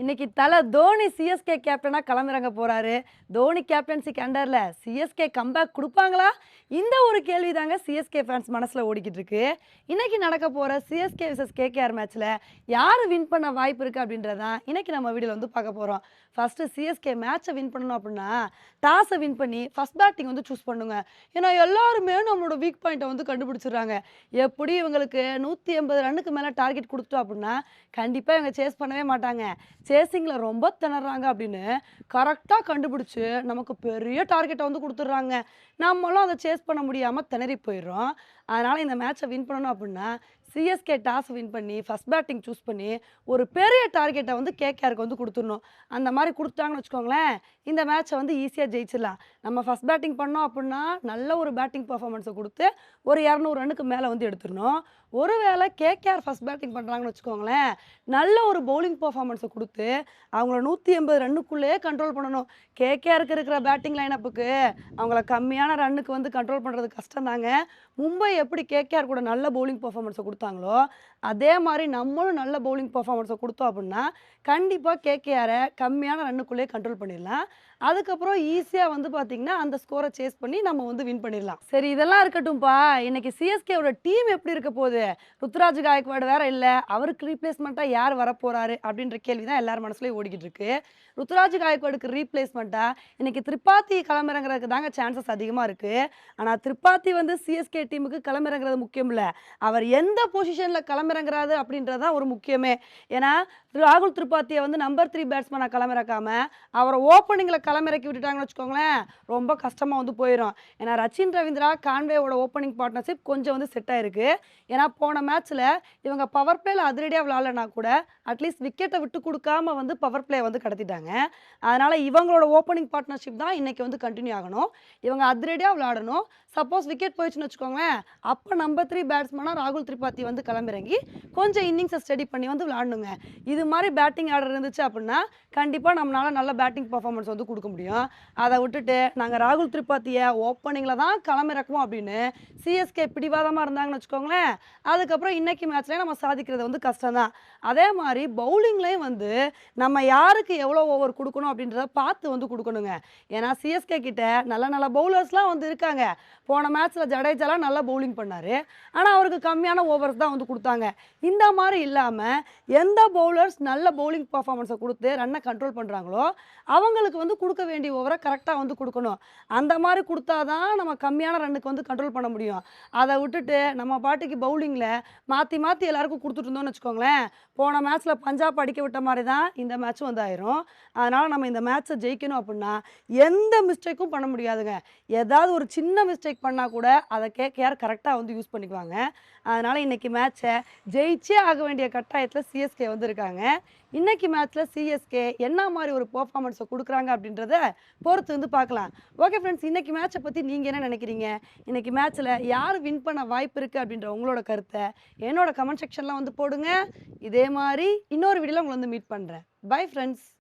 இன்னைக்கு தலை தோனி சிஎஸ்கே கேப்டனாக களமிறங்க போகிறாரு தோனி கேப்டன்சிக்கு அண்டரில் சிஎஸ்கே கம்பேக் கொடுப்பாங்களா? இந்த ஒரு கேள்வி தாங்க சிஎஸ்கே ஃபேன்ஸ் மனசில் ஓடிக்கிட்டு இருக்கு. இன்னைக்கு நடக்க போகிற சிஎஸ்கே விசஸ் கேகேஆர் மேட்ச்சில் யார் வின் பண்ண வாய்ப்பு இருக்குது அப்படின்றதான் இன்னைக்கு நம்ம வீடியோவில் வந்து பார்க்க போகிறோம் ஃபஸ்ட்டு சிஎஸ்கே மேட்சை வின் பண்ணணும் அப்படின்னா டாஸை வின் பண்ணி ஃபஸ்ட் பேட்டிங் வந்து சூஸ் பண்ணுங்க. ஏன்னா எல்லாருமே நம்மளோட வீக் பாயிண்ட்டை வந்து கண்டுபிடிச்சிடுறாங்க. எப்படி இவங்களுக்கு நூற்றி எண்பது ரன்னுக்கு மேலே டார்கெட் கொடுத்துட்டோம் அப்படின்னா கண்டிப்பாக இவங்க சேஸ் பண்ணவே மாட்டாங்க. சேசிங்கில் ரொம்ப திணறாங்க அப்படின்னு கரெக்டாக கண்டுபிடிச்சி நமக்கு பெரிய டார்கெட்டை வந்து கொடுத்துட்றாங்க. நம்மளும் அதை சேஸ் பண்ண முடியாமல் திணறி போயிடுறோம். அதனால் இந்த மேட்சை வின் பண்ணணும் அப்படின்னா சிஎஸ்கே டாஸ் வின் பண்ணி ஃபஸ்ட் பேட்டிங் சூஸ் பண்ணி ஒரு பெரிய டார்கெட்டை வந்து கேகேஆருக்கு வந்து கொடுத்துடணும். அந்த மாதிரி கொடுத்தாங்கன்னு வச்சுக்கோங்களேன் இந்த மேட்சை வந்து ஈஸியாக ஜெயிச்சிடலாம். நம்ம ஃபஸ்ட் பேட்டிங் பண்ணோம் அப்படின்னா நல்ல ஒரு பேட்டிங் பர்ஃபார்மன்ஸை கொடுத்து ஒரு இரநூறு ரன்னுக்கு மேலே வந்து எடுத்துடணும். ஒருவேளை கேகேஆர் ஃபஸ்ட் பேட்டிங் பண்ணுறாங்கன்னு வச்சுக்கோங்களேன் நல்ல ஒரு பவுலிங் பர்ஃபார்மன்ஸை கொடுத்து அவங்கள நூற்றி எண்பது ரன்னுக்குள்ளேயே கண்ட்ரோல் பண்ணணும். கேகேஆருக்கு இருக்கிற பேட்டிங் லைனப்புக்கு அவங்கள கம்மியான ரன்னுக்கு வந்து கண்ட்ரோல் பண்ணுறது கஷ்டம் தாங்க மும்பை எப்படி கேகேஆர் கூட நல்ல பவுலிங் பர்ஃபார்மன்ஸை கொடுத்தாங்களோ அதே மாதிரி நம்மளும் நல்ல பவுலிங் பர்ஃபார்மன்ஸை கொடுத்தோம் அப்படின்னா கண்டிப்பாக கேகேஆரை கம்மியான ரன்னுக்குள்ளேயே கண்ட்ரோல் பண்ணிடலாம். அதுக்கப்புறம் ஈஸியாக வந்து பார்த்திங்கன்னா அந்த ஸ்கோரை சேஸ் பண்ணி நம்ம வந்து வின் பண்ணிடலாம். சரி இதெல்லாம் இருக்கட்டும்ப்பா இன்னைக்கு சிஎஸ்கேவோட டீம் எப்படி இருக்க போகுது? ருத்ராஜ் காயக்வாடு வேற இல்லை. அவருக்கு ரீப்ளேஸ்மெண்ட்டாக யார் வரப்போறாரு? அப்படின்ற கேள்வி தான் எல்லார் மனசுலையும் ஓடிக்கிட்டு இருக்கு. ருத்ராஜ் காயக்வாடுக்கு ரீப்ளேஸ்மெண்ட்டாக இன்னைக்கு திரிபாத்தி களமிறங்குறதுக்கு தாங்க சான்சஸ் அதிகமாக இருக்குது ஆனால் திரிபாத்தி வந்து சிஎஸ்கே டீமுக்கு களமிறங்குறது முக்கியம் இல்லை அவர் எந்த பொசிஷனில் களமிறங்குறாரு அப்படின்றது தான் ஒரு முக்கியமே. ஏன்னா ராகுல் திரிபாத்தியை வந்து நம்பர் த்ரீ பேட்ஸ்மேனை களமிறக்காம அவரை ஓப்பனிங்கில் களமிறக்கி விட்டுட்டாங்கன்னு வச்சுக்கோங்களேன் ரொம்ப கஷ்டமாக வந்து போயிடும் ஏன்னா ரச்சின் ரவீந்திரா கான்வேவோட ஓப்பனிங் பார்ட்னர்ஷிப் கொஞ்சம் வந்து செட் ஆயிருக்கு. ஏன்னா போன மேட்ச்சில் இவங்க பவர் பிளேல அதிரடியாக விளாட்லனா கூட அட்லீஸ்ட் விக்கெட்டை விட்டு கொடுக்காம வந்து பவர் பிளே வந்து கடத்திட்டாங்க. அதனால் இவங்களோட ஓப்பனிங் பார்ட்னர்ஷிப் தான் இன்றைக்கி வந்து கண்டினியூ ஆகணும். இவங்க அதிரடியாக விளாடணும் சப்போஸ் விக்கெட் போயிடுச்சுன்னு வச்சுக்கோங்களேன் அப்போ நம்பர் த்ரீ பேட்ஸ்மேனாக ராகுல் திரிபாத்தி வந்து களமிறங்கி கொஞ்சம் இன்னிங்ஸை ஸ்டடி பண்ணி வந்து விளாடணுங்க இது மாதிரி பேட்டிங் ஆர்டர் இருந்துச்சு அப்படின்னா கண்டிப்பாக நம்மளால் நல்ல பேட்டிங் பர்ஃபார்மன்ஸ் வந்து கொடுக்க முடியும். அதை விட்டுட்டு நாங்கள் ராகுல் திரிபாத்தியை ஓப்பனிங்கில் தான் களமிறக்குவோம் அப்படின்னு சிஎஸ்கே பிடிவாதமாக இருந்தாங்கன்னு வச்சுக்கோங்களேன் அதுக்கப்புறம் இன்றைக்கி மேட்ச்லேயே நம்ம சாதிக்கிறது வந்து கஷ்டம் தான் அதே மாதிரி பவுலிங்லேயும் வந்து நம்ம யாருக்கு எவ்வளோ ஓவர் கொடுக்கணும் அப்படின்றத பார்த்து வந்து கொடுக்கணுங்க. ஏன்னா சிஎஸ்கே கிட்ட நல்ல நல்ல பவுலர்ஸ்லாம் வந்து இருக்காங்க. போன மேட்ச்சில் ஜடேஜாலாம் நல்லா பவுலிங் பண்ணார். ஆனால் அவருக்கு கம்மியான ஓவர்ஸ் தான் வந்து கொடுத்தாங்க. இந்த மாதிரி இல்லாமல் எந்த பவுலர்ஸ் நல்ல பவுலிங் பர்ஃபார்மன்ஸை கொடுத்து ரன்னை கண்ட்ரோல் பண்ணுறாங்களோ அவங்களுக்கு வந்து கொடுக்க வேண்டிய ஓவரை கரெக்டாக வந்து கொடுக்கணும். அந்த மாதிரி கொடுத்தா தான் நம்ம கம்மியான ரன்னுக்கு வந்து கண்ட்ரோல் பண்ண முடியும். அதை விட்டுட்டு நம்ம பாட்டுக்கு பவுலிங்கில் மாற்றி மாற்றி எல்லாருக்கும் கொடுத்துட்டு இருந்தோம்னு வச்சுக்கோங்களேன் போன மேட்ச்சில் பஞ்சாப் அடிக்க விட்ட மாதிரி தான் இந்த மேட்ச்சும் வந்து ஆயிரும். அதனால் நம்ம இந்த மேட்ச்சை ஜெயிக்கணும் அப்படின்னா எந்த மிஸ்டேக்கும் பண்ண முடியாதுங்க. ஏதாவது ஒரு சின்ன மிஸ்டேக் பண்ணால் கூட அதை கேகேஆர் கரெக்டாக வந்து யூஸ் பண்ணிக்குவாங்க. அதனால் இன்றைக்கி மேட்ச்சை ஜெயிச்சே ஆக வேண்டிய கட்டாயத்தில் சிஎஸ்கே வந்து இருக்காங்க. இன்னைக்கு மேட்ச்சில் சிஎஸ்கே என்ன மாதிரி ஒரு பெர்ஃபார்மன்ஸை கொடுக்குறாங்க அப்படின்றத பொறுத்து வந்து பார்க்கலாம். ஓகே ஃப்ரெண்ட்ஸ் இன்னைக்கு மேட்சை பற்றி நீங்கள் என்ன நினைக்கிறீங்க? இன்னைக்கு மேட்ச்சில் யார் வின் பண்ண வாய்ப்பு இருக்குது அப்படின்ற உங்களோட கருத்தை என்னோட கமெண்ட் செக்ஷன்லாம் வந்து போடுங்க. இதே மாதிரி இன்னொரு வீடியோவில் உங்களை வந்து மீட் பண்ணுறேன் பை ஃப்ரெண்ட்ஸ்